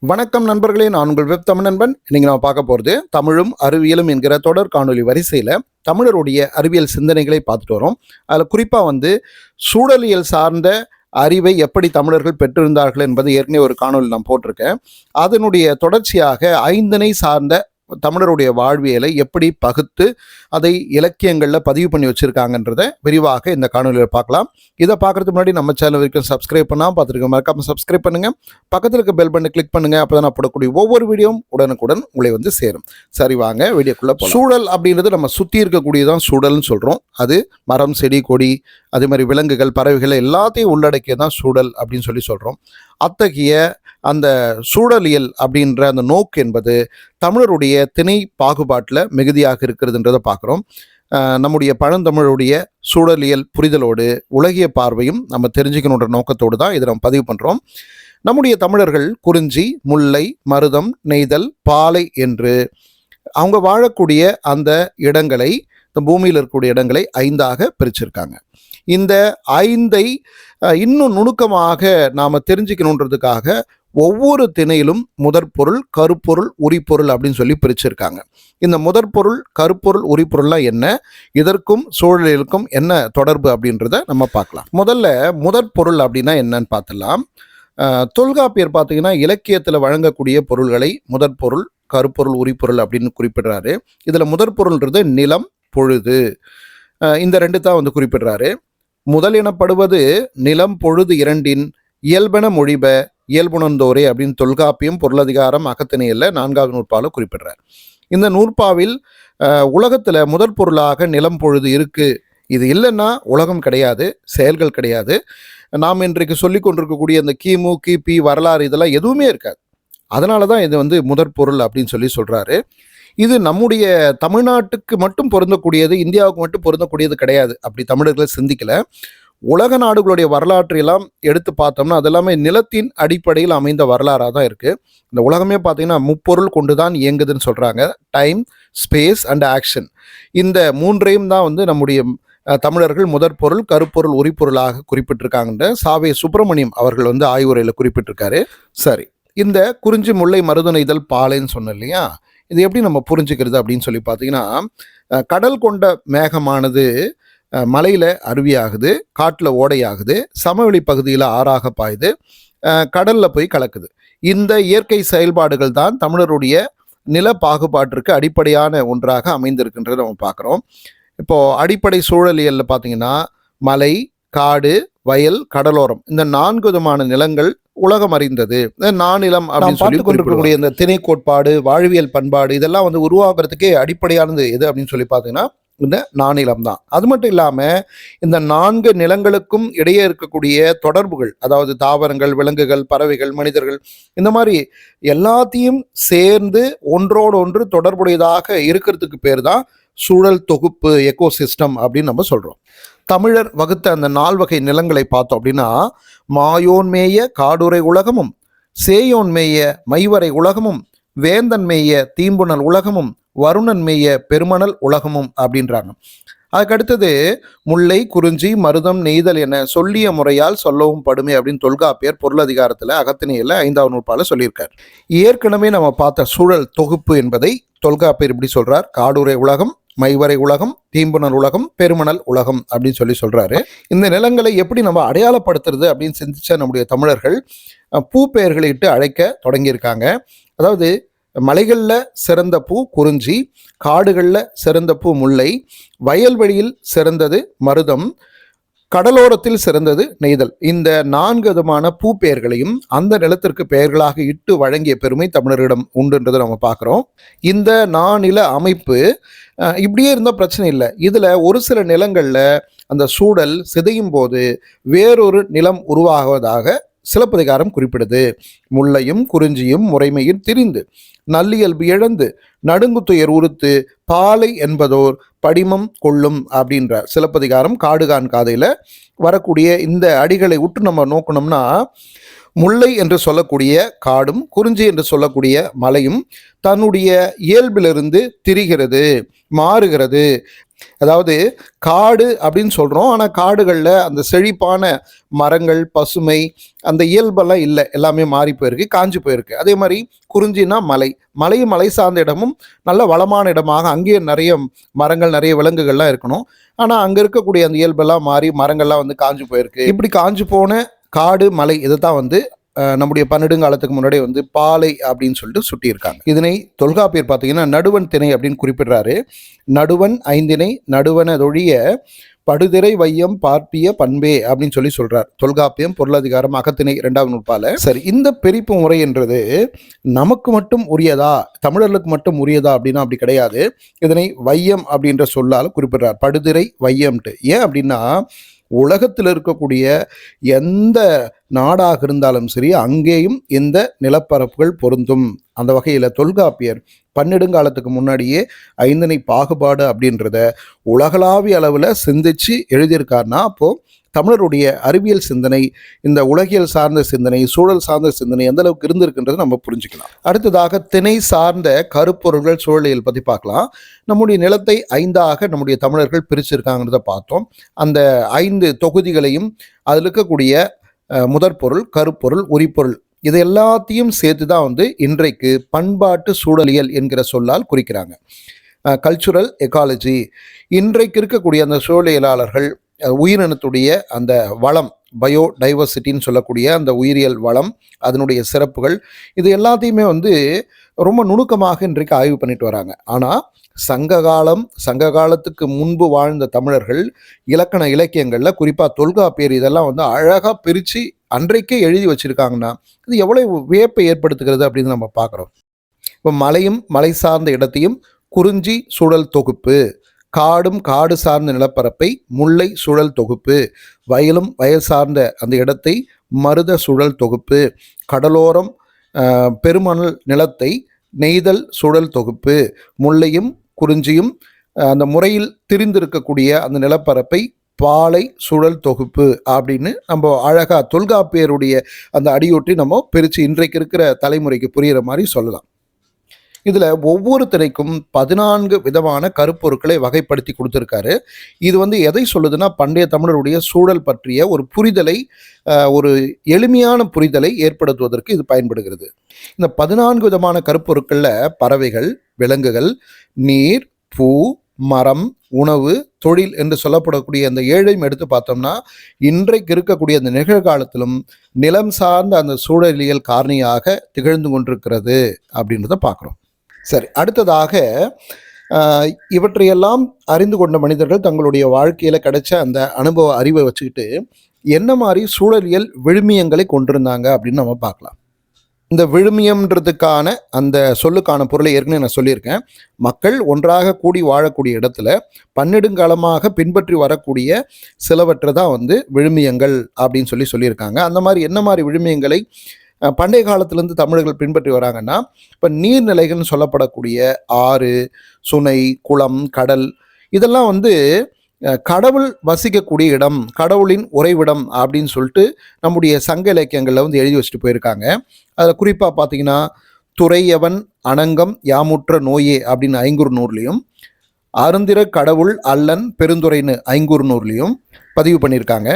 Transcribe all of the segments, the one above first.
வணக்கம் நண்பர்களே நான் உங்கள் வெப் தமிழ் நண்பன் இன்னைக்கு நம்ம பார்க்க போகிறது தமிழும் அறிவியலும் என்கிற தொடர் காணொலி வரிசையில் தமிழருடைய அறிவியல் சிந்தனைகளை பார்த்துட்டு வரோம். அதில் குறிப்பாக வந்து சூழலியல் சார்ந்த அறிவை எப்படி தமிழர்கள் பெற்றிருந்தார்கள் என்பது ஏற்கனவே ஒரு காணொளி நான் போட்டிருக்கேன். அதனுடைய தொடர்ச்சியாக ஐந்தனை சார்ந்த தமிழருடைய வாழ்வியலை எப்படி பகுத்து அதை இலக்கியங்களில் பதிவு பண்ணி வச்சுருக்காங்கன்றத விரிவாக இந்த காணொலியில் பார்க்கலாம். இதை பார்க்குறதுக்கு முன்னாடி நம்ம சேனல் வரைக்கும் சப்ஸ்கிரைப் பண்ணால் பார்த்துருக்கோம் மறக்காமல் சப்ஸ்கிரைப் பண்ணுங்கள் பக்கத்தில் இருக்க பெல் பண்ணி கிளிக் பண்ணுங்கள் அப்போ தான் நான் போடக்கூடிய ஒவ்வொரு வீடியோவும் உடனுக்குடன் உங்களை வந்து சேரும். சரி வாங்க வீடியோக்குள்ளே சூழல் அப்படின்றது நம்ம சுற்றி இருக்கக்கூடியதான் சூழல்னு சொல்கிறோம் அது மரம் செடி கொடி அதே மாதிரி விலங்குகள் பறவைகள் எல்லாத்தையும் உள்ளடக்கிய தான் சூழல் அப்படின்னு சொல்லி சொல்கிறோம் அத்தகைய அந்த சூழலியல் அப்படின்ற அந்த நோக்கு என்பது தமிழருடைய திணை பாகுபாட்டில் மிகுதியாக இருக்கிறதுன்றதை பார்க்குறோம். நம்முடைய பழந்தமிழுடைய சூழலியல் புரிதலோடு உலகிய பார்வையும் நம்ம தெரிஞ்சுக்கணுன்ற நோக்கத்தோடு தான் இதை நம்ம பதிவு பண்ணுறோம் நம்முடைய தமிழர்கள் குறிஞ்சி முல்லை மருதம் நெய்தல் பாலை என்று அவங்க வாழக்கூடிய அந்த இடங்களை இந்த பூமியில் இருக்கக்கூடிய இடங்களை ஐந்தாக பிரிச்சிருக்காங்க. இந்த ஐந்தை இன்னும் நுணுக்கமாக நாம் தெரிஞ்சுக்கணுன்றதுக்காக ஒவ்வொரு திணையிலும் முதற்பொருள் கருப்பொருள் உரிப்பொருள் அப்படின்னு சொல்லி பிரிச்சிருக்காங்க. இந்த முதற்பொருள் கருப்பொருள் உரிப்பொருள்லாம் என்ன? இதற்கும் சூழலிற்கும் என்ன தொடர்பு அப்படின்றத நம்ம பார்க்கலாம். முதல்ல முதற்பொருள் அப்படின்னா என்னன்னு பார்த்துலாம் தொல்காப்பியர் பார்த்தீங்கன்னா இலக்கியத்தில் வழங்கக்கூடிய பொருள்களை முதற்பொருள் கருப்பொருள் உரிப்பொருள் அப்படின்னு குறிப்பிடுறாரு. இதில் முதற்பொருள்ன்றது நிலம் பொழுது. இந்த ரெண்டு தான் வந்து குறிப்பிடுறாரு. முதலினப்படுவது நிலம் பொழுது இரண்டின் இயல்பென மொழிப இயல்புணர்ந்தோரே அப்படின்னு தொல்காப்பியம் பொருளதிகாரம் அகத்தினையில் நான்காவது நூற்பாவில் குறிப்பிடுறார். இந்த நூற்பாவில் உலகத்தில் முதற் பொருளாக நிலம் பொழுது இருக்குது இது இல்லைன்னா உலகம் கிடையாது செயல்கள் கிடையாது. நாம் இன்றைக்கு சொல்லி கொண்டிருக்கக்கூடிய அந்த கிமு கிபி வரலாறு இதெல்லாம் எதுவுமே இருக்காது. அதனால தான் இது வந்து முதற் பொருள் அப்படின்னு சொல்லி சொல்கிறாரு இது நம்முடைய தமிழ்நாட்டுக்கு மட்டும் பொருந்தக்கூடியது இந்தியாவுக்கு மட்டும் பொருந்தக்கூடியது கிடையாது. அப்படி தமிழர்களை சிந்திக்கல. உலக நாடுகளுடைய வரலாற்றையெல்லாம் எடுத்து பார்த்தோம்னா அது எல்லாமே நிலத்தின் அடிப்படையில் அமைந்த வரலாறாக தான் இருக்குது இந்த உலகமே பார்த்தீங்கன்னா முப்பொருள் கொண்டு தான் இயங்குதுன்னு சொல்கிறாங்க டைம் ஸ்பேஸ் அண்ட் ஆக்ஷன் இந்த மூன்றையும் தான் வந்து நம்முடைய தமிழர்கள் முதற் பொருள் கருப்பொருள் உரிப்பொருளாக குறிப்பிட்டிருக்காங்கன்ற சாவே சுப்பிரமணியம் அவர்கள் வந்து ஆய்வுரையில் குறிப்பிட்டிருக்காரு. சரி இந்த குறிஞ்சி முல்லை மருதனை இதழ் பாலைன்னு சொன்னோம் இல்லையா? இது எப்படி நம்ம புரிஞ்சுக்கிறது அப்படின்னு சொல்லி பார்த்தீங்கன்னா கடல் கொண்ட மேகமானது மலையில் அருவியாகுது காட்டில் ஓடையாகுது சமவெளி பகுதியில் ஆறாக பாயுது கடலில் போய் கலக்குது. இந்த இயற்கை செயல்பாடுகள் தான் தமிழருடைய நில பாகுபாட்டிற்கு அடிப்படையான ஒன்றாக அமைந்திருக்கின்றதை நம்ம பார்க்குறோம். இப்போது அடிப்படை சூழலியலில் பார்த்தீங்கன்னா மலை காடு வயல் கடலோரம் இந்த நான்கு விதமான நிலங்கள் உலகம் அறிந்தது. நானிலம் அப்படின்னு சொல்லி கொண்டிருக்கக்கூடிய இந்த திணை கோட்பாடு வாழ்வியல் பண்பாடு இதெல்லாம் வந்து உருவாக்குறதுக்கே அடிப்படையானது எது அப்படின்னு சொல்லி பார்த்தீங்கன்னா இந்த நானிலம் தான். அது மட்டும் இல்லாமல் இந்த நான்கு நிலங்களுக்கும் இடையே இருக்கக்கூடிய தொடர்புகள் அதாவது தாவரங்கள் விலங்குகள் பறவைகள் மனிதர்கள் இந்த மாதிரி எல்லாத்தையும் சேர்ந்து ஒன்றோடு ஒன்று தொடர்புடையதாக இருக்கிறதுக்கு பேர் தான் சூழல் தொகுப்பு எக்கோசிஸ்டம் அப்படின்னு நம்ம சொல்கிறோம் தமிழர் வகுத்த அந்த நால்வகை நிலங்களை பார்த்தோம் அப்படின்னா மாயோன்மேய காடுரை உலகமும் சேயோன்மேய மைவரை உலகமும் வேந்தன் மேய தீம்புணல் உலகமும் வருணன் மேய பெருமணல் உலகமும் அப்படின்றாங்க. அதுக்கடுத்தது முல்லை குறிஞ்சி மருதம் நெய்தல் என சொல்லிய முறையால் சொல்லவும் படுமே அப்படின்னு தொல்காப்பியர் பொருளதிகாரத்தில் அகத்தினியில் ஐந்தாவது நூற்பால் சொல்லியிருக்கார். ஏற்கனவே நம்ம பார்த்த சூழல் தொகுப்பு என்பதை தொல்காப்பியர் இப்படி சொல்கிறார் காடுரை உலகம் மைவரை உலகம் தீம்புணர் உலகம் பெருமணல் உலகம் அப்படின்னு சொல்லி சொல்றாரு. இந்த நிலங்களை எப்படி நம்ம அடையாளப்படுத்துறது அப்படின்னு சிந்திச்ச நம்முடைய தமிழர்கள் பூ பெயர்களை இட்டு அழைக்க தொடங்கியிருக்காங்க. அதாவது மலைகளில் சிறந்த பூ குறிஞ்சி காடுகளில் சிறந்த பூ முல்லை வயல்வெளியில் சிறந்தது மருதம் கடலோரத்தில் சிறந்தது நெய்தல். இந்த நான்கு விதமான பூ பெயர்களையும் அந்த நிலத்திற்கு பெயர்களாக இட்டு வழங்கிய பெருமை தமிழரிடம் உண்டுன்றதை நம்ம பார்க்குறோம். இந்த நாநில அமைப்பு இப்படியே இருந்தால் பிரச்சனை இல்லை. இதில் ஒரு சில நிலங்களில் அந்த சூழல் சிதையும் போது வேறொரு நிலம் உருவாகுவதாக சிலப்பதிகாரம் குறிப்பிடுது. முல்லையும் குறிஞ்சியும் முறைமையில் திரிந்து நல்லியல்பு இழந்து நடுங்குத்துயர் உறுத்து பாலை என்பதோர் படிமம் கொள்ளும் அப்படின்ற சிலப்பதிகாரம் காடுகான் காதையில் வரக்கூடிய இந்த அடிகளை விட்டு நம்ம நோக்கணும்னா முல்லை என்று சொல்லக்கூடிய காடும் குறிஞ்சி என்று சொல்லக்கூடிய மலையும் தன்னுடைய இயல்பிலிருந்து திரிகிறது மாறுகிறது. அதாவது காடு அப்படின்னு சொல்கிறோம் ஆனால் காடுகளில் அந்த செழிப்பான மரங்கள் பசுமை அந்த இயல்பெல்லாம் இல்லை. எல்லாமே மாறி போயிருக்கு காஞ்சி போயிருக்கு. அதே மாதிரி குறிஞ்சினா மலை. மலையும் மலை சார்ந்த இடமும் நல்ல வளமான இடமாக அங்கேயும் நிறைய மரங்கள் நிறைய விலங்குகள்லாம் இருக்கணும். ஆனால் அங்கே இருக்கக்கூடிய அந்த இயல்பெல்லாம் மாறி மரங்கள்லாம் வந்து காஞ்சு போயிருக்கு. இப்படி காஞ்சு போன காடு மலை இதை தான் வந்து நம்முடைய பன்னெடுங்காலத்துக்கு முன்னாடி வந்து பாலை அப்படின்னு சொல்லிட்டு சுட்டியிருக்காங்க. இதனை தொல்காப்பியர் பார்த்தீங்கன்னா நடுவன் திணை அப்படின்னு குறிப்பிடுறாரு. நடுவன் ஐந்தினை நடுவனதொழிய படுதிரை வையம் பார்ப்பிய பண்பே அப்படின்னு சொல்லி சொல்றார். தொல்காப்பியம் பொருளாதிகாரம் அகத்திணை இரண்டாவது நூற்பால. சரி இந்த பிரிப்பு முறை என்றது நமக்கு மட்டும் உரியதா? தமிழர்களுக்கு மட்டும் உரியதா அப்படின்னா அப்படி கிடையாது. இதனை வையம் அப்படின்ற சொல்லால் குறிப்பிடுறார். படுதிரை வையம்ட்டு ஏன் அப்படின்னா உலகத்தில் இருக்கக்கூடிய எந்த நாடாக இருந்தாலும் சரி அங்கேயும் இந்த நிலப்பரப்புகள் பொருந்தும். அந்த வகையில் தொல்காப்பியர் பன்னெடுங்காலத்துக்கு முன்னாடியே ஐந்தனை பாகுபாடு அப்படின்றத உலகளாவிய அளவில் சிந்திச்சு எழுதியிருக்காருன்னா அப்போது தமிழருடைய அறிவியல் சிந்தனை இந்த உலகியல் சார்ந்த சிந்தனை சூழல் சார்ந்த சிந்தனை எந்த அளவுக்கு இருந்திருக்குன்றதை நம்ம புரிஞ்சுக்கலாம். அடுத்ததாக திணை சார்ந்த கருப்பொருள்கள் சூழலியல் பற்றி பார்க்கலாம். நம்முடைய நிலத்தை ஐந்தாக நம்முடைய தமிழர்கள் பிரிச்சிருக்காங்கிறத பார்த்தோம். அந்த ஐந்து தொகுதிகளையும் அதில் இருக்கக்கூடிய முதற்பொருள் கருப்பொருள் உரிப்பொருள் இது எல்லாத்தையும் சேர்த்து தான் வந்து இன்றைக்கு பண்பாட்டு சூழலியல் என்கிற சொல்லால் குறிக்கிறாங்க. கல்ச்சுரல் எக்காலஜி இன்றைக்கு இருக்கக்கூடிய அந்த சூழலியலாளர்கள் உயிரினத்துடைய அந்த வளம் பயோடைவர்சிட்டின்னு சொல்லக்கூடிய அந்த உயிரியல் வளம் அதனுடைய சிறப்புகள் இது எல்லாத்தையுமே வந்து ரொம்ப நுணுக்கமாக இன்றைக்கு ஆய்வு பண்ணிட்டு வராங்க. ஆனால் சங்க காலம் சங்க காலத்துக்கு முன்பு வாழ்ந்த தமிழர்கள் இலக்கண இலக்கியங்களில் குறிப்பாக தொல்காப்பியர் இதெல்லாம் வந்து அழகாக பிரித்து அன்றைக்கே எழுதி வச்சுருக்காங்கன்னா இது எவ்வளவு வியப்பை ஏற்படுத்துகிறது அப்படின்னு நம்ம பார்க்குறோம். இப்போ மலையும் மலை சார்ந்த இடத்தையும் குறிஞ்சி சூழல் தொகுப்பு. காடும் காடு சார்ந்த நிலப்பரப்பை முல்லை சுழல் தொகுப்பு வயலும் வயல் சார்ந்த அந்த இடத்தை மருத சுழல் தொகுப்பு கடலோரம் பெருமணல் நிலத்தை நெய்தல் சுழல் தொகுப்பு முல்லையும் குறிஞ்சியும் அந்த முறையில் திரிந்திருக்கக்கூடிய அந்த நிலப்பரப்பை பாலை சுழல் தொகுப்பு அப்படின்னு நம்ம அழகா தொல்காப்பியருடைய அந்த அடியொட்டி நம்ம பிரித்து இன்றைக்கு இருக்கிற தலைமுறைக்கு புரிகிற மாதிரி சொல்லலாம். இதில் ஒவ்வொரு திரைக்கும் பதினான்கு விதமான கருப்பொருட்களை வகைப்படுத்தி கொடுத்துருக்காரு. இது வந்து எதை சொல்லுதுன்னா பண்டைய தமிழருடைய சூழல் பற்றிய ஒரு புரிதலை ஒரு எளிமையான புரிதலை ஏற்படுத்துவதற்கு இது பயன்படுகிறது. இந்த பதினான்கு விதமான கருப்பொருட்களில் பறவைகள் விலங்குகள் நீர் பூ மரம் உணவு தொழில் என்று சொல்லப்படக்கூடிய அந்த ஏழையும் எடுத்து பார்த்தோம்னா இன்றைக்கு இருக்கக்கூடிய அந்த நிகழ்காலத்திலும் நிலம் சார்ந்த அந்த சூழலியல் காரணியாக திகழ்ந்து கொண்டிருக்கிறது அப்படின்றத பார்க்குறோம். சரி அடுத்ததாக இவற்றையெல்லாம் அறிந்து கொண்ட மனிதர்கள் தங்களுடைய வாழ்க்கையில் கிடைச்ச அந்த அனுபவ அறிவை வச்சுக்கிட்டு என்ன மாதிரி சூழலியல் விழுமியங்களை கொண்டிருந்தாங்க அப்படின்னு நம்ம பார்க்கலாம். இந்த விழுமியம்ன்றதுக்கான அந்த சொல்லுக்கான பொருளை ஏற்கனவே நான் சொல்லியிருக்கேன். மக்கள் ஒன்றாக கூடி வாழக்கூடிய இடத்துல பன்னெடுங்காலமாக பின்பற்றி வரக்கூடிய சிலவற்றை தான் வந்து விழுமியங்கள் அப்படின்னு சொல்லி சொல்லியிருக்காங்க. அந்த மாதிரி என்ன மாதிரி விழுமியங்களை பண்டைய காலத்திலேருந்து தமிழர்கள் பின்பற்றி வராங்கன்னா இப்போ நீர்நிலைகள்னு சொல்லப்படக்கூடிய ஆறு சுனை குளம் கடல் இதெல்லாம் வந்து கடவுள் வசிக்கக்கூடிய இடம் கடவுளின் உறைவிடம் அப்படின்னு சொல்லிட்டு நம்முடைய சங்க இலக்கியங்களில் வந்து எழுதி வச்சுட்டு போயிருக்காங்க. அதில் குறிப்பாக பார்த்தீங்கன்னா துறையவன் அனங்கம் யாமுற்ற நோயே அப்படின்னு ஐங்குறு நூறுலையும் அருந்திர கடவுள் அல்லன் பெருந்துறைன்னு ஐங்குறு நூறுலையும் பதிவு பண்ணியிருக்காங்க.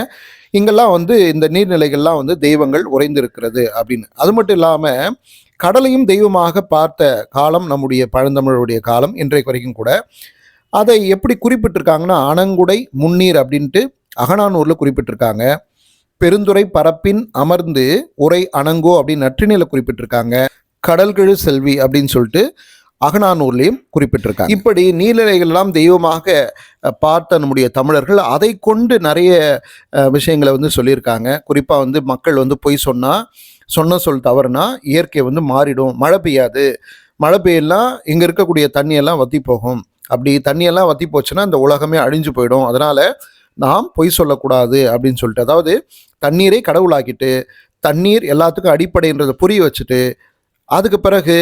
இங்கெல்லாம் வந்து இந்த நீர்நிலைகள்லாம் வந்து தெய்வங்கள் உறைந்திருக்கிறது அப்படின்னு. அது மட்டும் இல்லாமல் கடலையும் தெய்வமாக பார்த்த காலம் நம்முடைய பழந்தமிழருடைய காலம் இன்றைக்கு வரைக்கும் கூட. அதை எப்படி குறிப்பிட்டிருக்காங்கன்னா அணங்குடை முன்னீர் அப்படின்ட்டு அகனானூரில் குறிப்பிட்டிருக்காங்க. பெருந்துறை பரப்பின் அமர்ந்து உரை அணங்கோ அப்படின்னு நற்றினில குறிப்பிட்டிருக்காங்க. கடல்கிழு செல்வி அப்படின்னு சொல்லிட்டு அகனானூர்லேயும் குறிப்பிட்டிருக்காங்க. இப்படி நீலநிலைகள் எல்லாம் தெய்வமாக பார்த்த நம்முடைய தமிழர்கள் அதை கொண்டு நிறைய விஷயங்களை வந்து சொல்லியிருக்காங்க. குறிப்பாக வந்து மக்கள் வந்து பொய் சொன்னால் சொன்ன சொல் தவறுனா இயற்கை வந்து மாறிடும். மழை பெய்யாது. மழை பெய்யலாம் இங்கே இருக்கக்கூடிய தண்ணியெல்லாம் வற்றி போகும். அப்படி தண்ணியெல்லாம் வற்றி போச்சுன்னா இந்த உலகமே அழிஞ்சு போயிடும். அதனால் நாம் பொய் சொல்லக்கூடாது அப்படின்னு சொல்லிட்டு அதாவது தண்ணீரை கடவுளாக்கிட்டு தண்ணீர் எல்லாத்துக்கும் அடிப்படைன்றதை புரிய வச்சுட்டு அதுக்கு பிறகு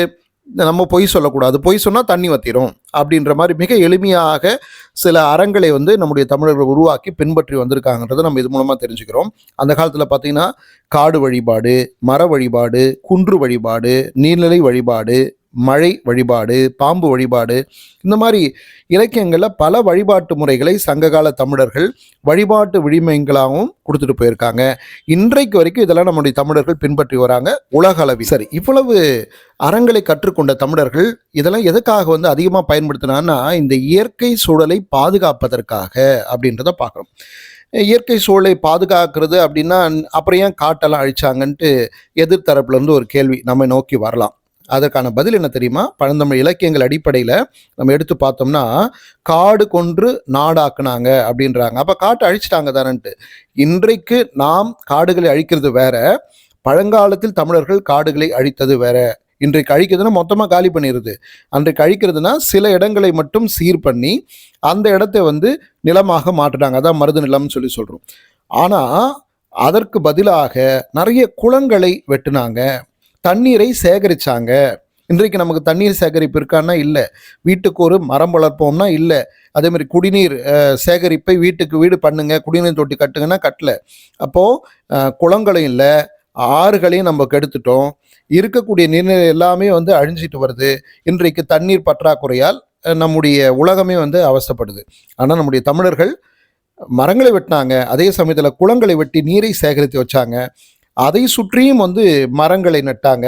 நம்ம பொய் சொல்லக்கூடாது பொய் சொன்னால் தண்ணி வத்திரும் அப்படின்ற மாதிரி மிக எளிமையாக சில அறங்களை வந்து நம்முடைய தமிழர்கள் உருவாக்கி பின்பற்றி வந்திருக்காங்கன்றதை நம்ம இது மூலமாக தெரிஞ்சுக்கிறோம். அந்த காலத்தில் பார்த்தீங்கன்னா காடு வழிபாடு மர வழிபாடு குன்று வழிபாடு நீர்நிலை வழிபாடு மழை வழிபாடு பாம்பு வழிபாடு இந்த மாதிரி இலக்கியங்களில் பல வழிபாட்டு முறைகளை சங்ககால தமிழர்கள் வழிபாட்டு விழிமைகளாகவும் கொடுத்துட்டு போயிருக்காங்க. இன்றைக்கு வரைக்கும் இதெல்லாம் நம்முடைய தமிழர்கள் பின்பற்றி வராங்க உலக அளவில். சரி இவ்வளவு அறங்களை கற்றுக்கொண்ட தமிழர்கள் இதெல்லாம் எதுக்காக வந்து அதிகமாக பயன்படுத்தினான்னா இந்த இயற்கை சூழலை பாதுகாப்பதற்காக அப்படின்றத பார்க்குறோம் இயற்கை சூழலை பாதுகாக்கிறது அப்படின்னா அப்புறம் ஏன் காட்டெல்லாம் அழிச்சாங்கன்ட்டு எதிர்த்தரப்புலேருந்து ஒரு கேள்வி நம்ம நோக்கி வரலாம். அதற்கான பதில் என்ன தெரியுமா? பழந்தமிழ் இலக்கியங்கள் அடிப்படையில் நம்ம எடுத்து பார்த்தோம்னா காடு கொன்று நாடாக்குனாங்க அப்படின்றாங்க. அப்போ காட்டை அழிச்சிட்டாங்க தானன்ட்டு. இன்றைக்கு நாம் காடுகளை அழிக்கிறது வேற பழங்காலத்தில் தமிழர்கள் காடுகளை அழித்தது வேற. இன்றைக்கு அழிக்கிறதுனா மொத்தமாக காலி பண்ணிடுது அன்றைக்கு அழிக்கிறதுனா சில இடங்களை மட்டும் சீர் பண்ணி அந்த இடத்தை வந்து நிலமாக மாற்றுறாங்க அதான் மருது நிலம்னு சொல்லி சொல்கிறோம் ஆனால் அதற்கு பதிலாக நிறைய குளங்களை வெட்டினாங்க. தண்ணீரை சேகரிச்சாங்க. இன்றைக்கு நமக்கு தண்ணீர் சேகரிப்பு இருக்கான்னா இல்லை. வீட்டுக்கு ஒரு மரம் வளர்ப்போம்னா இல்லை. அதேமாதிரி குடிநீர் சேகரிப்பை வீட்டுக்கு வீடு பண்ணுங்க. குடிநீர் தொட்டி கட்டுங்கன்னா கட்டல. அப்போது குளங்களும் இல்லை. ஆறுகளையும் நம்ம கெடுத்துட்டோம். இருக்கக்கூடிய நீர்நிலை எல்லாமே வந்து அழிஞ்சிட்டு வருது. இன்றைக்கு தண்ணீர் பற்றாக்குறையால் நம்முடைய உலகமே வந்து அவசப்படுது ஆனால் நம்முடைய தமிழர்கள் மரங்களை வெட்டினாங்க. அதே சமயத்தில் குளங்களை வெட்டி நீரை சேகரித்து வச்சாங்க. அதை சுற்றியும் வந்து மரங்களை நட்டாங்க.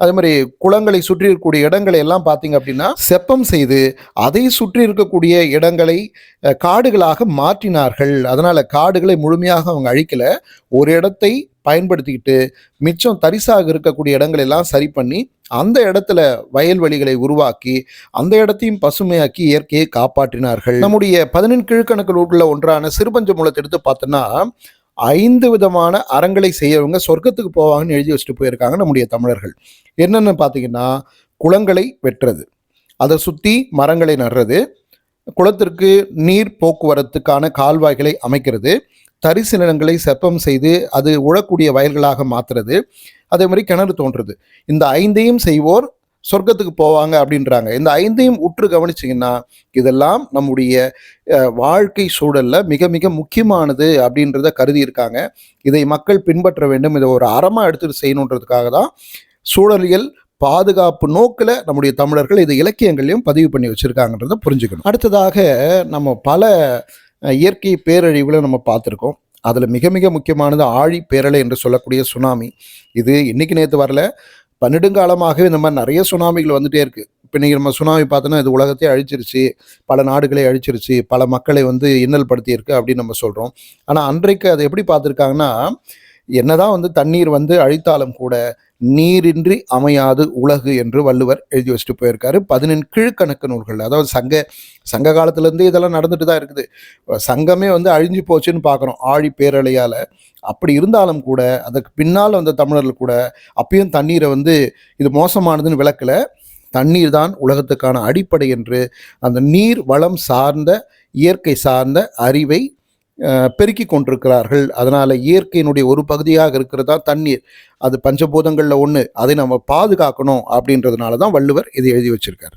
அதே மாதிரி குளங்களை சுற்றி இருக்கக்கூடிய இடங்களை எல்லாம் பார்த்தீங்க அப்படின்னா செப்பம் செய்து அதை சுற்றி இருக்கக்கூடிய இடங்களை காடுகளாக மாற்றினார்கள். அதனால் காடுகளை முழுமையாக அவங்க அழிக்கலை. ஒரு இடத்தை பயன்படுத்திக்கிட்டு மிச்சம் தரிசாக இருக்கக்கூடிய இடங்கள் எல்லாம் சரி பண்ணி அந்த இடத்துல வயல்வெளிகளை உருவாக்கி அந்த இடத்தையும் பசுமையாக்கி இயற்கையை காப்பாற்றினார்கள். நம்முடைய பதினெண் கிழக்கணக்கில் உள்ள ஒன்றான சிறுபஞ்ச மூலத்தை எடுத்து பார்த்தோன்னா ஐந்து விதமான அறங்களை செய்யறவங்க சொர்க்கத்துக்கு போவாங்கன்னு எழுதி வச்சுட்டு போயிருக்காங்க நம்முடைய தமிழர்கள். என்னென்னு பார்த்தீங்கன்னா குளங்களை வெட்டுறது. அதை சுற்றி மரங்களை நடுறது. குளத்திற்கு நீர் போக்குவரத்துக்கான கால்வாய்களை அமைக்கிறது. தரிசு நிலங்களை செப்பம் செய்து அது உழக்கூடிய வயல்களாக மாற்றுறது அதே மாதிரி கிணறு தோன்றுறது. இந்த ஐந்தையும் செய்வோர் சொர்க்கத்துக்கு போவாங்க அப்படின்றாங்க. இந்த ஐந்தையும் உற்று கவனிச்சிங்கன்னா இதெல்லாம் நம்முடைய வாழ்க்கை சூழலில் மிக மிக முக்கியமானது அப்படின்றத கருதி இருக்காங்க இதை மக்கள் பின்பற்ற வேண்டும். இதை ஒரு அறமாக எடுத்துட்டு செய்யணுன்றதுக்காக தான் சூழலியல் பாதுகாப்பு நோக்கில் நம்முடைய தமிழர்கள் இது இலக்கியங்களையும் பதிவு பண்ணி வச்சுருக்காங்கன்றத புரிஞ்சுக்கணும். அடுத்ததாக நம்ம பல இயற்கை பேரழிவுகளை நம்ம பார்த்துருக்கோம். அதில் மிக மிக முக்கியமானது ஆழி பேரலை என்று சொல்லக்கூடிய சுனாமி. இது இன்றைக்கி நேற்று வரல. பன்னெடுங்காலமாகவே இந்த மாதிரி நிறைய சுனாமிகள் வந்துட்டே இருக்கு. இப்போ நீங்கள் நம்ம சுனாமி பார்த்தோன்னா இது உலகத்தையே அழிச்சிருச்சு பல நாடுகளை அழிச்சிருச்சு பல மக்களை வந்து இன்னல் படுத்தியிருக்கு அப்படின்னு நம்ம சொல்கிறோம் ஆனால் அன்றைக்கு அதை எப்படி பார்த்துருக்காங்கன்னா என்னதான் வந்து தண்ணீர் வந்து அழித்தாலும் கூட நீரின்றி அமையாது உலகு என்று வள்ளுவர் எழுதி வச்சுட்டு போயிருக்காரு. பதினெண் கீழ்கணக்கு நூல்கள். அதாவது சங்க சங்க காலத்துலேருந்து இதெல்லாம் நடந்துட்டு தான் இருக்குது. சங்கமே வந்து அழிஞ்சு போச்சுன்னு பார்க்குறோம். ஆழி பேரலையால். அப்படி இருந்தாலும் கூட அதுக்கு பின்னால் வந்த தமிழர்கள் கூட அப்பயும் தண்ணீரை வந்து இது மோசமானதுன்னு விளக்கல. தண்ணீர் தான் உலகத்துக்கான அடிப்படை என்று அந்த நீர் வளம் சார்ந்த இயற்கை சார்ந்த அறிவை பெருக்கி கொண்டிருக்கிறார்கள். அதனால் இயற்கையினுடைய ஒரு பகுதியாக இருக்கிறது தான் தண்ணீர். அது பஞ்சபூதங்களில் ஒன்று அதை நம்ம பாதுகாக்கணும் அப்படின்றதுனால தான் வள்ளுவர் இதை எழுதி வச்சிருக்கார்.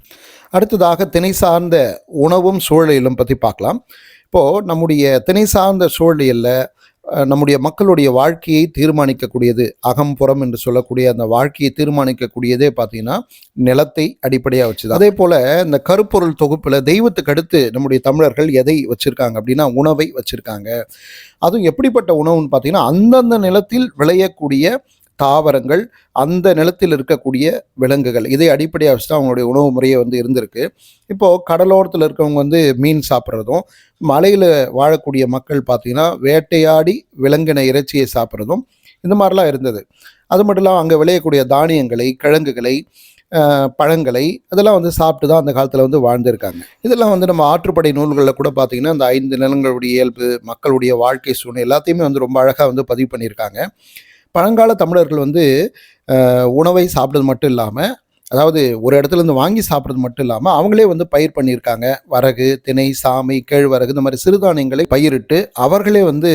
அடுத்ததாக திணை சார்ந்த உணவும் சூழலியலும் பற்றி பார்க்கலாம். இப்போது நம்முடைய திணை சார்ந்த சூழலில் நம்முடைய மக்களுடைய வாழ்க்கையை தீர்மானிக்கக்கூடியது அகம் புறம் என்று சொல்லக்கூடிய அந்த வாழ்க்கையை தீர்மானிக்கக்கூடியதே பார்த்தீங்கன்னா நிலத்தை அடிப்படையாக வச்சுது அதே போல் இந்த கருப்பொருள் தொகுப்பில் தெய்வத்துக்கு அடுத்து நம்முடைய தமிழர்கள் எதை வச்சுருக்காங்க அப்படின்னா உணவை வச்சுருக்காங்க. அதுவும் எப்படிப்பட்ட உணவுன்னு பார்த்தீங்கன்னா அந்தந்த நிலத்தில் விளையக்கூடிய தாவரங்கள் அந்த நிலத்தில் இருக்கக்கூடிய விலங்குகள். இதை அடிப்படையாக வச்சு தான் அவங்களுடைய உணவு முறையை வந்து இருந்திருக்கு. இப்போது கடலோரத்தில் இருக்கவங்க வந்து மீன் சாப்பிட்றதும் மலையில் வாழக்கூடிய மக்கள் பார்த்திங்கன்னா வேட்டையாடி விலங்கின இறைச்சியை சாப்பிட்றதும் இந்த மாதிரிலாம் இருந்தது. அது மட்டும் இல்லாமல் அங்கே விளையக்கூடிய தானியங்களை கிழங்குகளை பழங்களை அதெல்லாம் வந்து சாப்பிட்டு தான் அந்த காலத்தில் வந்து வாழ்ந்திருக்காங்க. இதெல்லாம் வந்து நம்ம ஆற்றுப்படை நூல்களில் கூட பார்த்தீங்கன்னா அந்த ஐந்து நிலங்களுடைய இயல்பு மக்களுடைய வாழ்க்கை சூழ்நிலை எல்லாத்தையுமே வந்து ரொம்ப அழகாக வந்து பதிவு பண்ணியிருக்காங்க. பழங்கால தமிழர்கள் வந்து உணவை சாப்பிடுறது மட்டும் இல்லாமல் அதாவது ஒரு இடத்துல இருந்து வாங்கி சாப்பிட்றது மட்டும் இல்லாமல் அவங்களே வந்து பயிர் பண்ணியிருக்காங்க. வரகு திணை சாமை கேழ்வரகு இந்த மாதிரி சிறுதானியங்களை பயிரிட்டு அவர்களே வந்து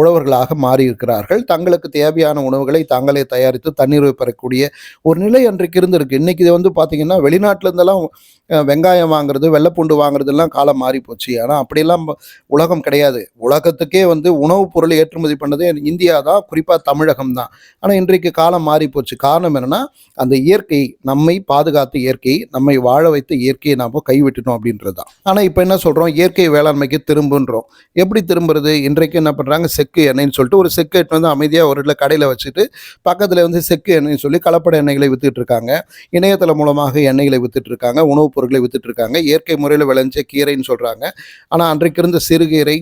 உழவர்களாக மாறி இருக்கிறார்கள் தங்களுக்கு தேவையான உணவுகளை தாங்களே தயாரித்து தண்ணீர் பெறக்கூடிய ஒரு நிலை அன்றைக்கு இருந்திருக்கு. இன்றைக்கி இது வந்து பார்த்திங்கன்னா வெளிநாட்டிலேருந்தெல்லாம் வெங்காயம் வாங்குறது வெள்ளைப்பூண்டு வாங்குறதுலாம் காலம் மாறி போச்சு. ஆனால் அப்படியெல்லாம் உலகம் கிடையாது. உலகத்துக்கே வந்து உணவுப் பொருளை ஏற்றுமதி பண்ணதே இந்தியா தான் குறிப்பாக தமிழகம் தான் ஆனால் இன்றைக்கு காலம் மாறி போச்சு. காரணம் என்னென்னா அந்த இயற்கை நம்மை பாதுகாத்த இயற்கையை நம்மை வாழ வைத்த இயற்கையை நாம் கைவிட்டுட்டோம் அப்படின்றது தான் ஆனால் இப்போ என்ன சொல்கிறோம் இயற்கை வேளாண்மைக்கு திரும்புன்றோம். எப்படி திரும்புறது? இன்றைக்கு என்ன பண்ணுறாங்க செக்கு எண்ணெய்னு சொல்லிட்டு ஒரு செக்கு எட்டு வந்து அமைதியாக ஒரு இடத்துல கடையில் வச்சுட்டு பக்கத்தில் வந்து செக்கு எண்ணெய்னு சொல்லி கலப்பட எண்ணெய்களை வித்துட்டு இருக்காங்க. இணையதளம் மூலமாக எண்ணெய்களை வித்துட்டு இருக்காங்க. உணவுப் பொருட்களை வித்துட்டு இருக்காங்க. இயற்கை முறையில் விளைஞ்ச கீரைன்னு சொல்கிறாங்க ஆனால் அன்றைக்கு இருந்த சிறுகீரை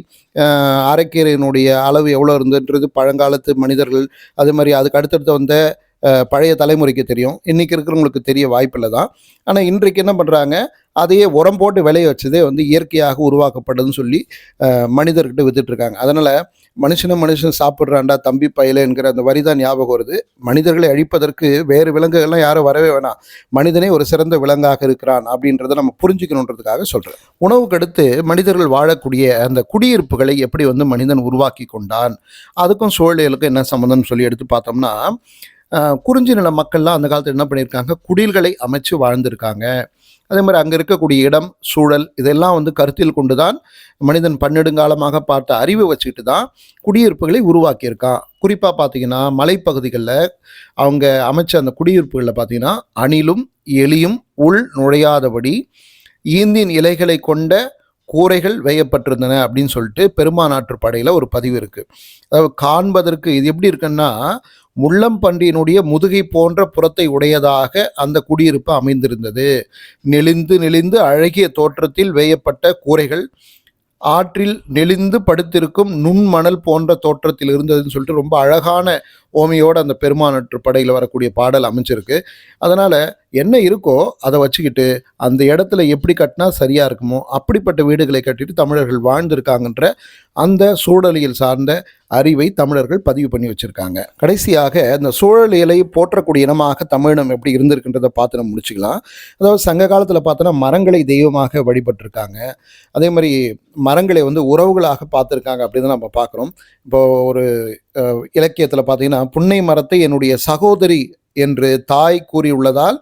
அரைக்கீரையினுடைய அளவு எவ்வளோ இருந்துன்றது பழங்காலத்து மனிதர்கள் அதே மாதிரி அதுக்கு அடுத்தடுத்து வந்த பழைய தலைமுறைக்கு தெரியும். இன்றைக்கி இருக்கிறவங்களுக்கு தெரிய வாய்ப்பில்லை தான். ஆனால் இன்றைக்கு என்ன பண்ணுறாங்க அதையே உரம் போட்டு விளைய வச்சதே வந்து இயற்கையாக உருவாக்கப்படுதுன்னு சொல்லி மனிதர்கிட்ட வித்துட்ருக்காங்க அதனால் மனுஷனும் மனுஷன் சாப்பிட்றாண்டா தம்பி பயல என்கிற அந்த வரி தான் ஞாபகம் வருது. மனிதர்களை அழிப்பதற்கு வேறு விலங்குகள்லாம் யாரும் வரவே வேணாம். மனிதனே ஒரு சிறந்த விலங்காக இருக்கிறான் அப்படின்றத நம்ம புரிஞ்சுக்கணுன்றதுக்காக சொல்கிறேன் உணவுக்கு அடுத்து மனிதர்கள் வாழக்கூடிய அந்த குடியிருப்புகளை எப்படி வந்து மனிதன் உருவாக்கி கொண்டான்? அதுக்கும் சூழலுக்கும் என்ன சம்மந்தம்னு சொல்லி எடுத்து பார்த்தோம்னா குறிஞ்சி நில மக்கள்லாம் அந்த காலத்தில் என்ன பண்ணியிருக்காங்க? குடில்களை அமைச்சு வாழ்ந்திருக்காங்க. அதே மாதிரி அங்கே இருக்கக்கூடிய இடம் சூழல் இதெல்லாம் வந்து கருத்தில் கொண்டு தான் மனிதன் பன்னெடுங்காலமாக பார்த்த அறிவை வச்சுக்கிட்டு தான் குடியிருப்புகளை உருவாக்கியிருக்கான். குறிப்பாக பார்த்தீங்கன்னா மலைப்பகுதிகளில் அவங்க அமைச்ச அந்த குடியிருப்புகளில் பார்த்தீங்கன்னா அணிலும் எலியும் உள் நுழையாதபடி ஈந்தின் இலைகளை கொண்ட கூரைகள் வேயப்பட்டிருந்தன அப்படின்னு சொல்லிட்டு பெருமாநாட்டு படையில் ஒரு பதிவு இருக்குது அதாவது காண்பதற்கு இது எப்படி இருக்குன்னா முள்ளம்பன்றியினுடைய முதுகை போன்ற புறத்தை உடையதாக அந்த குடியிருப்பு அமைந்திருந்தது. நெளிந்து நெளிந்து அழகிய தோற்றத்தில் வேயப்பட்ட கூரைகள் ஆற்றில் நெளிந்து படுத்திருக்கும் நுண்மணல் போன்ற தோற்றத்தில் இருந்ததுன்னு சொல்லிட்டு ரொம்ப அழகான ஓமையோடு அந்த பெருமானற்று படையில் வரக்கூடிய பாடல் அமைஞ்சிருக்கு. அதனால் என்ன இருக்கோ அதை வச்சுக்கிட்டு அந்த இடத்துல எப்படி கட்டினா சரியாக இருக்குமோ அப்படிப்பட்ட வீடுகளை கட்டிட்டு தமிழர்கள் வாழ்ந்திருக்காங்கன்ற அந்த சூழலியல் சார்ந்த அறிவை தமிழர்கள் பதிவு பண்ணி வச்சுருக்காங்க. கடைசியாக இந்த சூழலியலை போற்றக்கூடிய இனமாக தமிழினம் எப்படி இருந்திருக்குன்றதை பார்த்து நம்ம முடிச்சுக்கலாம். அதாவது சங்க காலத்தில் பார்த்தோன்னா மரங்களை தெய்வமாக வழிபட்டிருக்காங்க. அதே மாதிரி மரங்களை வந்து உறவுகளாக பார்த்துருக்காங்க அப்படின்னு நம்ம பார்க்குறோம். இப்போ ஒரு இலக்கியத்தில் பார்த்தீங்கன்னா புன்னை மரத்தை என்னுடைய சகோதரி என்று தாய் கூறியுள்ளதால்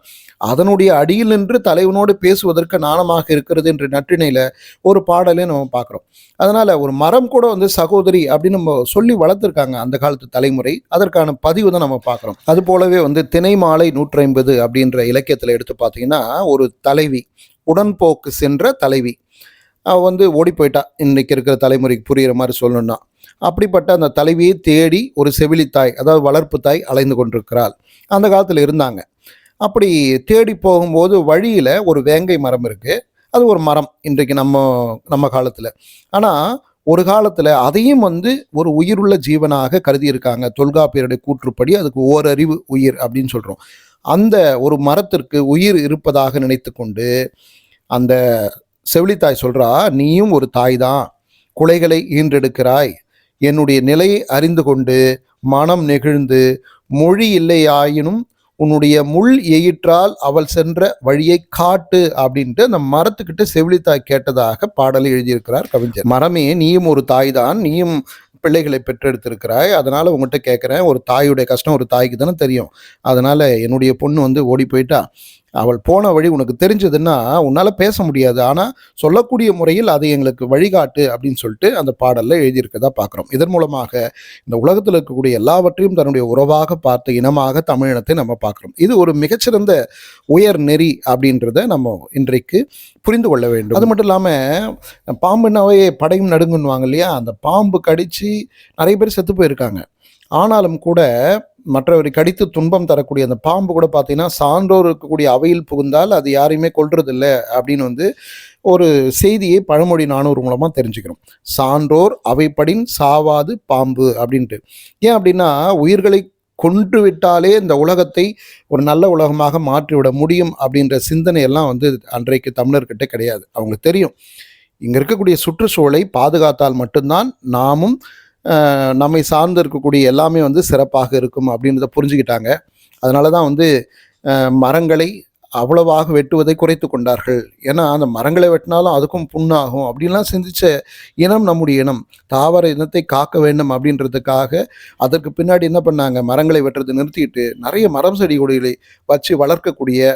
அதனுடைய அடியில் நின்று தலைவனோடு பேசுவதற்கு நாணமாக இருக்கிறது என்று நற்றிணையில் ஒரு பாடலே நம்ம பார்க்குறோம். அதனால் ஒரு மரம் கூட வந்து சகோதரி அப்படின்னு நம்ம சொல்லி வளர்த்துருக்காங்க அந்த காலத்து தலைமுறை. அதற்கான பதிவு தான் நம்ம பார்க்குறோம். அது போலவே வந்து தினை மாலை நூற்றி ஐம்பது அப்படின்ற இலக்கியத்தில் எடுத்து பார்த்தீங்கன்னா ஒரு தலைவி உடன்போக்கு சென்ற தலைவி. வந்து ஓடி போயிட்டா. இன்னைக்கு இருக்கிற தலைமுறைக்கு புரிகிற மாதிரி சொல்லணும்னா. அப்படிப்பட்ட அந்த தலைவியை தேடி ஒரு செவிலி தாய் அதாவது வளர்ப்பு தாய் அலைந்து கொண்டிருக்கிறாள். அந்த காலத்தில் இருந்தாங்க. அப்படி தேடி போகும்போது வழியில் ஒரு வேங்கை மரம் இருக்குது அது ஒரு மரம் இன்றைக்கு நம்ம நம்ம காலத்தில். ஆனால் ஒரு காலத்தில் அதையும் வந்து ஒரு உயிருள்ள ஜீவனாக கருதி இருக்காங்க தொல்காப்பியருடைய கூற்றுப்படி அதுக்கு ஓரறிவு உயிர் அப்படின்னு சொல்கிறோம் அந்த ஒரு மரத்திற்கு உயிர் இருப்பதாக நினைத்து கொண்டு அந்த செவிலித்தாய் சொல்கிறா நீயும் ஒரு தாய் தான். குலைகளை ஈன்றெடுக்கிறாய். என்னுடைய நிலையை அறிந்து கொண்டு மனம் நெகிழ்ந்து மொழி இல்லையாயினும் உன்னுடைய முள் எயிற்றால் அவள் சென்ற வழியை காட்டு அப்படின்ட்டு அந்த மரத்துக்கிட்ட செவிலித்தாய் கேட்டதாக பாடலை எழுதியிருக்கிறார் கவிஞர். மரமே நீயும் ஒரு தாய் தான் நீயும் பிள்ளைகளை பெற்றெடுத்திருக்கிறாய். அதனால உங்ககிட்ட கேட்குறேன் ஒரு தாயுடைய கஷ்டம் ஒரு தாய்க்கு தானே தெரியும். அதனால என்னுடைய பொண்ணு வந்து ஓடி போயிட்டா. அவள் போன வழி உனக்கு தெரிஞ்சதுன்னா உன்னால் பேச முடியாது. ஆனால் சொல்லக்கூடிய முறையில் அதை எங்களுக்கு வழிகாட்டு அப்படின்னு சொல்லிட்டு அந்த பாடலில் எழுதியிருக்கதா பார்க்குறோம். இதன் மூலமாக இந்த உலகத்தில் இருக்கக்கூடிய எல்லாவற்றையும் தன்னுடைய உறவாக பார்த்த இனமாக தமிழினத்தை நம்ம பார்க்குறோம். இது ஒரு மிகச்சிறந்த உயர் நெறி அப்படின்றத நம்ம இன்றைக்கு புரிந்து கொள்ள வேண்டும். அது மட்டும் இல்லாமல் பாம்புனாவே படையும் நடுங்குன்னுவாங்க இல்லையா? அந்த பாம்பு கடித்து நிறைய பேர் செத்து போயிருக்காங்க. ஆனாலும் கூட மற்றவரை கடித்து துன்பம் தரக்கூடிய அந்த பாம்பு கூட பார்த்தீங்கன்னா சான்றோர் இருக்கக்கூடிய அவையில் புகுந்தால் அது யாரையுமே கொள்றதில்லை அப்படின்னு வந்து ஒரு செய்தியை பழமொழி நானூறு மூலமாக தெரிஞ்சுக்கிறோம். சான்றோர் அவைப்படின் சாவாது பாம்பு அப்படின்ட்டு. ஏன் அப்படின்னா உயிர்களை கொன்று விட்டாலே இந்த உலகத்தை ஒரு நல்ல உலகமாக மாற்றிவிட முடியும் அப்படின்ற சிந்தனை எல்லாம் வந்து அன்றைக்கு தமிழர்கிட்ட கிடையாது. அவங்களுக்கு தெரியும். இங்கே இருக்கக்கூடிய சுற்றுச்சூழலை பாதுகாத்தால் மட்டும்தான் நாமும் நம்மை சார்ந்து இருக்கக்கூடிய எல்லாமே வந்து சிறப்பாக இருக்கும் அப்படின்றத புரிஞ்சுக்கிட்டாங்க. அதனால தான் வந்து மரங்களை அவ்வளவாக வெட்டுவதை குறைத்து கொண்டார்கள். ஏன்னா அந்த மரங்களை வெட்டினாலும் அதுக்கும் புண்ணாகும். அப்படின்லாம் சிந்திச்ச இனம் நம்முடைய இனம். தாவர இனத்தை காக்க வேண்டும் அப்படின்றதுக்காக அதற்கு பின்னாடி என்ன பண்ணாங்க? மரங்களை வெட்டுறதை நிறுத்திட்டு நிறைய மரம் செடி கொடிகளை வச்சு வளர்க்கக்கூடிய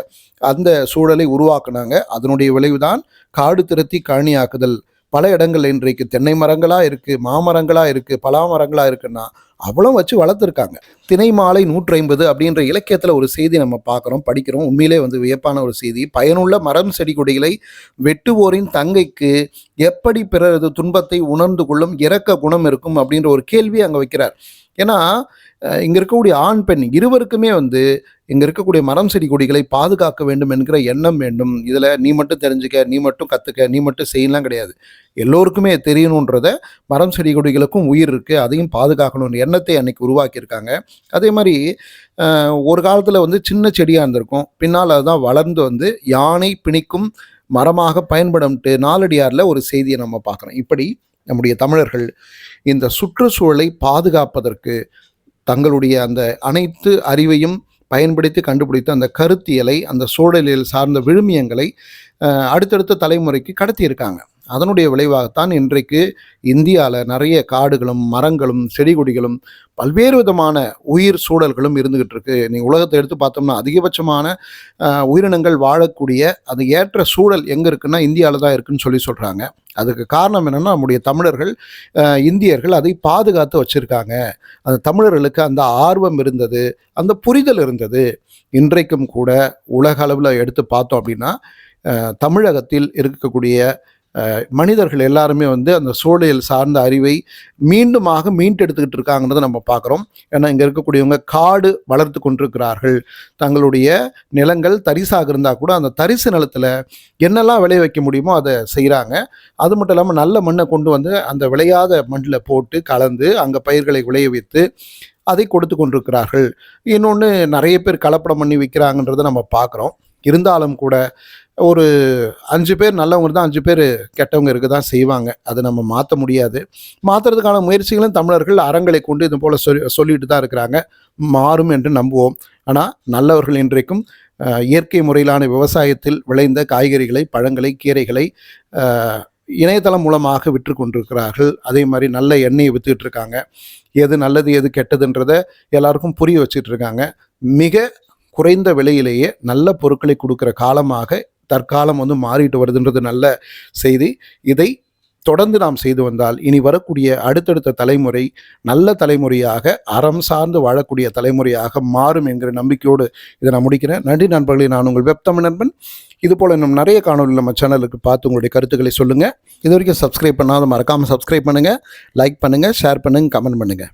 அந்த சூழலை உருவாக்குனாங்க. அதனுடைய விளைவுதான் காடு திரத்தி காணியாக்குதல் பல இடங்கள் இன்றைக்கு தென்னை மரங்களா இருக்கு மாமரங்களா இருக்கு பலா மரங்களா இருக்குன்னா அவ்வளோ வச்சு வளர்த்துருக்காங்க. தினை மாலை நூற்றி ஐம்பது அப்படின்ற இலக்கியத்தில் ஒரு செய்தி நம்ம பார்க்குறோம் படிக்கிறோம். உண்மையிலே வந்து வியப்பான ஒரு செய்தி. பயனுள்ள மரம் செடி கொடிகளை வெட்டுவோரின் தங்கைக்கு எப்படி பிறரது துன்பத்தை உணர்ந்து கொள்ளும் இரக்க குணம் இருக்கும் அப்படின்ற ஒரு கேள்வி அங்கே வைக்கிறார். ஏன்னா இங்கே இங்க இருக்கக்கூடிய ஆண் பெண் இருவருக்குமே வந்து இங்க இருக்கக்கூடிய மரம் செடி கொடிகளை பாதுகாக்க வேண்டும் என்கிற எண்ணம் வேண்டும். இதுல நீ மட்டும் தெரிஞ்சுக்க நீ மட்டும் கத்துக்க நீ மட்டும் செய்யலாம் கிடையாது. எல்லோருக்குமே தெரியணுன்றத மரம் செடி கொடிகளுக்கும் உயிர் இருக்கு அதையும் பாதுகாக்கணும்னு எண்ணத்தை அன்னைக்கு உருவாக்கியிருக்காங்க. அதே மாதிரி ஒரு காலத்துல வந்து சின்ன செடியா இருந்திருக்கும். பின்னால் அதுதான் வளர்ந்து வந்து யானை பிணிக்கும் மரமாக பயன்படும்ட்டு நாலடியாரில் ஒரு செய்தியை நம்ம பார்க்குறோம். இப்படி நம்முடைய தமிழர்கள் இந்த சுற்றுச்சூழலை பாதுகாப்பதற்கு தங்களுடைய அந்த அனைத்து அறிவையும் பயன்படுத்தி கண்டுபிடித்த அந்த கருத்தியலை அந்த சூழலியல் சார்ந்த விழுமியங்களை அடுத்தடுத்த தலைமுறைக்கு கடத்தியிருக்காங்க. அதனுடைய விளைவாகத்தான் இன்றைக்கு இந்தியாவில் நிறைய காடுகளும் மரங்களும் செடி கொடிகளும் பல்வேறு விதமான உயிர் சூழல்களும் இருந்துகிட்டு இருக்கு. நீ உலகத்தை எடுத்து பார்த்தோம்னா அதிகபட்சமான உயிரினங்கள் வாழக்கூடிய அது ஏற்ற சூழல் எங்கே இருக்குன்னா இந்தியாவில் தான் இருக்குன்னு சொல்லி சொல்கிறாங்க அதுக்கு காரணம் என்னென்னா நம்முடைய தமிழர்கள் இந்தியர்கள் அதை பாதுகாத்து வச்சுருக்காங்க. அந்த தமிழர்களுக்கு அந்த ஆர்வம் இருந்தது அந்த புரிதல் இருந்தது. இன்றைக்கும் கூட உலக அளவில் எடுத்து பார்த்தோம் அப்படின்னா தமிழகத்தில் இருக்கக்கூடிய மனிதர்கள் எல்லாருமே வந்து அந்த சூழலியல் சார்ந்த அறிவை மீண்டுமாக மீண்டெடுத்துக்கிட்டு இருக்காங்கன்றதை நம்ம பார்க்குறோம். ஏன்னா இங்கே இருக்கக்கூடியவங்க காடு வளர்த்து கொண்டிருக்கிறார்கள். தங்களுடைய நிலங்கள் தரிசாக இருந்தால் கூட அந்த தரிசு நிலத்தில் என்னெல்லாம் விளைய வைக்க முடியுமோ அதை செய்கிறாங்க அது மட்டும் இல்லாமல் நல்ல மண்ணை கொண்டு வந்து அந்த விளையாத மண்ணில் போட்டு கலந்து அங்கே பயிர்களை விளைய வைத்து அதை கொடுத்து கொண்டிருக்கிறார்கள். இன்னொன்று நிறைய பேர் கலப்படம் பண்ணி விற்கிறாங்கன்றதை நம்ம பார்க்குறோம். இருந்தாலும் கூட ஒரு அஞ்சு பேர் நல்லவங்க தான் அஞ்சு பேர் கெட்டவங்க இருக்க தான் செய்வாங்க. அதை நம்ம மாற்ற முடியாது. மாற்றுறதுக்கான முயற்சிகளும் தமிழர்கள் அறங்களை கொண்டு இது போல் சொல்லி சொல்லிட்டு தான் இருக்கிறாங்க. மாறும் என்று நம்புவோம். ஆனால் நல்லவர்கள் இன்றைக்கும் இயற்கை முறையிலான விவசாயத்தில் விளைந்த காய்கறிகளை பழங்களை கீரைகளை இணையதளம் மூலமாக விற்று கொண்டிருக்கிறார்கள். அதே மாதிரி நல்ல எண்ணெயை வித்துக்கிட்டு இருக்காங்க. எது நல்லது எது கெட்டதுன்றதை எல்லாருக்கும் புரிய வச்சுட்டு இருக்காங்க. மிக குறைந்த விலையிலேயே நல்ல பொருட்களை கொடுக்குற காலமாக தற்காலம் வந்து மாறிட்டு வருதுன்றது நல்ல செய்தி. இதை தொடர்ந்து நாம் செய்து வந்தால் இனி வரக்கூடிய அடுத்தடுத்த தலைமுறை நல்ல தலைமுறையாக அறம் சார்ந்து வாழக்கூடிய தலைமுறையாக மாறும் என்கிற நம்பிக்கையோடு இதை நான் முடிக்கிறேன். நன்றி நண்பர்களே நான் உங்கள் வெப் நண்பன். இது போல் இன்னும் நிறைய காணொலி நம்ம சேனலுக்கு பார்த்து உங்களுடைய கருத்துக்களை சொல்லுங்கள் இது வரைக்கும் சப்ஸ்கிரைப் பண்ணாத மறக்காமல் சப்ஸ்கிரைப் பண்ணுங்கள் லைக் பண்ணுங்கள் ஷேர் பண்ணுங்கள் கமெண்ட் பண்ணுங்கள்